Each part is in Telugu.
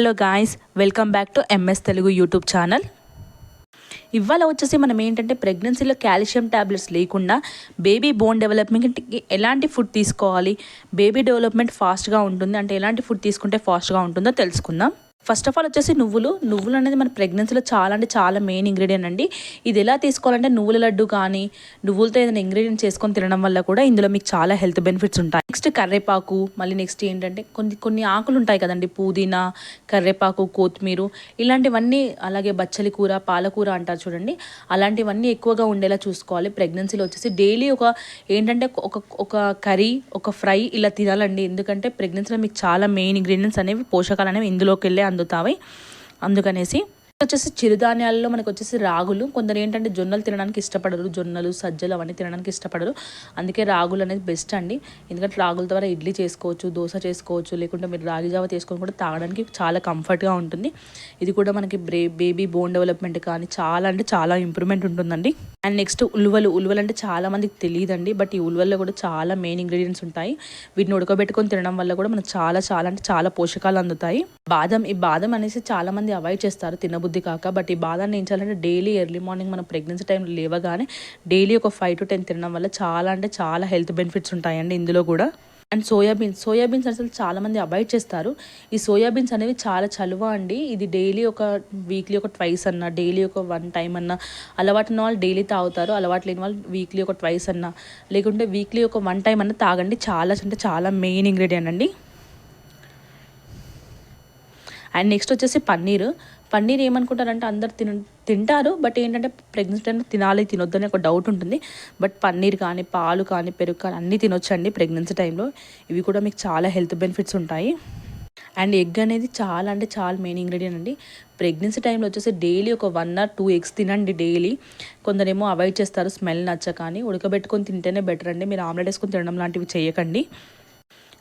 Hello guys welcome back to MS Telugu YouTube channel. ఇవాళ వచ్చేసి మనం ఏంటంటే ప్రెగ్నెన్సీలో కాల్షియం ట్యాబ్లెట్స్ లేకుండా బేబీ బోన్ డెవలప్మెంట్కి ఎలాంటి ఫుడ్ తీసుకోవాలి బేబీ డెవలప్మెంట్ ఫాస్ట్గా ఉంటుంది అంటే ఎలాంటి ఫుడ్ తీసుకుంటే ఫాస్ట్గా ఉంటుందో తెలుసుకుందాం. ఫస్ట్ ఆఫ్ ఆల్ వచ్చేసి నువ్వులు. నువ్వులు అనేది మన ప్రెగ్నెన్సీలో చాలా అంటే చాలా మెయిన్ ఇంగ్రీడియంట్ అండి. ఇది ఎలా తీసుకోవాలంటే నువ్వుల లడ్డు కానీ నువ్వులతో ఏదైనా ఇంగ్రీడియంట్ చేసుకొని తినడం వల్ల కూడా ఇందులో మీకు చాలా హెల్త్ బెనిఫిట్స్ ఉంటాయి. నెక్స్ట్ కర్రేపాకు మళ్ళీ నెక్స్ట్ ఏంటంటే కొన్ని కొన్ని ఆకులు ఉంటాయి కదండి. పుదీనా కర్రేపాకు కొత్తిమీర ఇలాంటివన్నీ అలాగే బచ్చలి కూర పాలకూర అంటారు చూడండి. అలాంటివన్నీ ఎక్కువగా ఉండేలా చూసుకోవాలి. ప్రెగ్నెన్సీలో వచ్చేసి డైలీ ఒక ఏంటంటే ఒక ఒక కర్రీ ఒక ఫ్రై ఇలా తినాలండి. ఎందుకంటే ప్రెగ్నెన్సీలో మీకు చాలా మెయిన్ ఇంగ్రీడియంట్స్ అనేవి పోషకాలు అనేవి ఇందులోకి వెళ్ళే అందుతాయి అందుకనేసి వచ్చేసి చిరుధాన్యాలలో మనకు వచ్చేసి రాగులు. కొందరు ఏంటంటే జొన్నలు తినడానికి ఇష్టపడరు. జొన్నలు సజ్జలు అవన్నీ తినడానికి ఇష్టపడరు. అందుకే రాగులు అనేది బెస్ట్ అండి. ఎందుకంటే రాగుల ద్వారా ఇడ్లీ చేసుకోవచ్చు దోశ చేసుకోవచ్చు లేకుంటే మీరు రాగి జావ తీసుకొని కూడా తాగడానికి చాలా కంఫర్ట్గా ఉంటుంది. ఇది కూడా మనకి బ్రే బేబీ బోన్ డెవలప్మెంట్ కానీ చాలా అంటే చాలా ఇంప్రూవ్మెంట్ ఉంటుందండి. And next ఉలువలు. ఉలువలు అంటే చాలా మందికి తెలియదండి. బట్ ఈ ఉలువల్లో కూడా చాలా మెయిన్ ఇంగ్రీడియంట్స్ ఉంటాయి. వీటిని ఉడకబెట్టుకొని తినడం వల్ల కూడా మనకు చాలా చాలా అంటే చాలా పోషకాలు అందుతాయి. బాదం. ఈ బాదం అనేసి చాలా మంది అవాయిడ్ చేస్తారు తినబుద్ధి కాక బట్ ఈ బాదాన్ని ఏంచాలంటే డైలీ ఎర్లీ మార్నింగ్ మనం ప్రెగ్నెన్సీ టైంలో లేవగానే డైలీ ఒక ఫైవ్ టు టెన్ తినడం వల్ల చాలా అంటే చాలా హెల్త్ బెనిఫిట్స్ ఉంటాయండి ఇందులో కూడా. అండ్ సోయాబీన్స్ సోయాబీన్స్ అసలు చాలా మంది అవాయిడ్ చేస్తారు. ఈ సోయాబీన్స్ అనేవి చాలా చలువ అండి. ఇది డైలీ ఒక వీక్లీ ఒక ట్వైస్ అన్న డైలీ ఒక వన్ టైం అన్న అలవాటు ఉన్న వాళ్ళు డైలీ తాగుతారు అలవాటు లేని వాళ్ళు వీక్లీ ఒక ట్వైస్ అన్న లేకుంటే వీక్లీ ఒక వన్ టైం అన్న తాగండి. చాలా అంటే చాలా మెయిన్ ఇంగ్రీడియంట్ అండి. అండ్ నెక్స్ట్ వచ్చేసి పన్నీర్. పన్నీర్ ఏమనుకుంటారంటే అందరు తిన తింటారు బట్ ఏంటంటే ప్రెగ్నెన్సీ టైంలో తినాలి తినొద్దని ఒక డౌట్ ఉంటుంది. బట్ పన్నీర్ కానీ పాలు కానీ పెరుగు కానీ అన్నీ తినొచ్చండి ప్రెగ్నెన్సీ టైంలో. ఇవి కూడా మీకు చాలా హెల్త్ బెనిఫిట్స్ ఉంటాయి. అండ్ ఎగ్ అనేది చాలా అంటే చాలా మెయిన్ ఇంగ్రీడియంట్ అండి. ప్రెగ్నెన్సీ టైంలో వచ్చేసి డైలీ ఒక వన్ ఆర్ టూ ఎగ్స్ తినండి డైలీ. కొందరేమో అవాయిడ్ చేస్తారు స్మెల్ నచ్చ కానీ ఉడకబెట్టుకొని తింటేనే బెటర్ అండి. మీరు ఆమ్లెట్ వేసుకొని తినడం లాంటివి చేయకండి.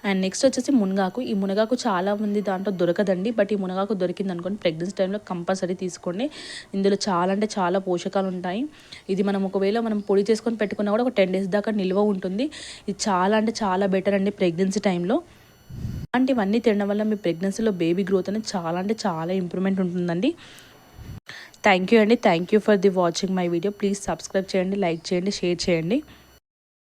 అండ్ నెక్స్ట్ వచ్చేసి మునగాకు. ఈ మునగాకు చాలా మంది దాంట్లో దొరకదండి. బట్ ఈ మునగాకు దొరికింది అనుకోండి ప్రెగ్నెన్సీ టైంలో కంపల్సరీ తీసుకోండి. ఇందులో చాలా అంటే చాలా పోషకాలు ఉంటాయి. ఇది మనం ఒకవేళ మనం పొడి చేసుకొని పెట్టుకున్నా కూడా ఒక టెన్ డేస్ దాకా నిల్వ ఉంటుంది. ఇది చాలా అంటే చాలా బెటర్ అండి ప్రెగ్నెన్సీ టైంలో అలాంటివన్నీ తినడం వల్ల మీ ప్రెగ్నెన్సీలో బేబీ గ్రోత్ అనేది చాలా అంటే చాలా ఇంప్రూవ్మెంట్ ఉంటుందండి. థ్యాంక్ యూ అండి. Thank you for the watching my video please subscribe చేయండి లైక్ చేయండి షేర్ చేయండి.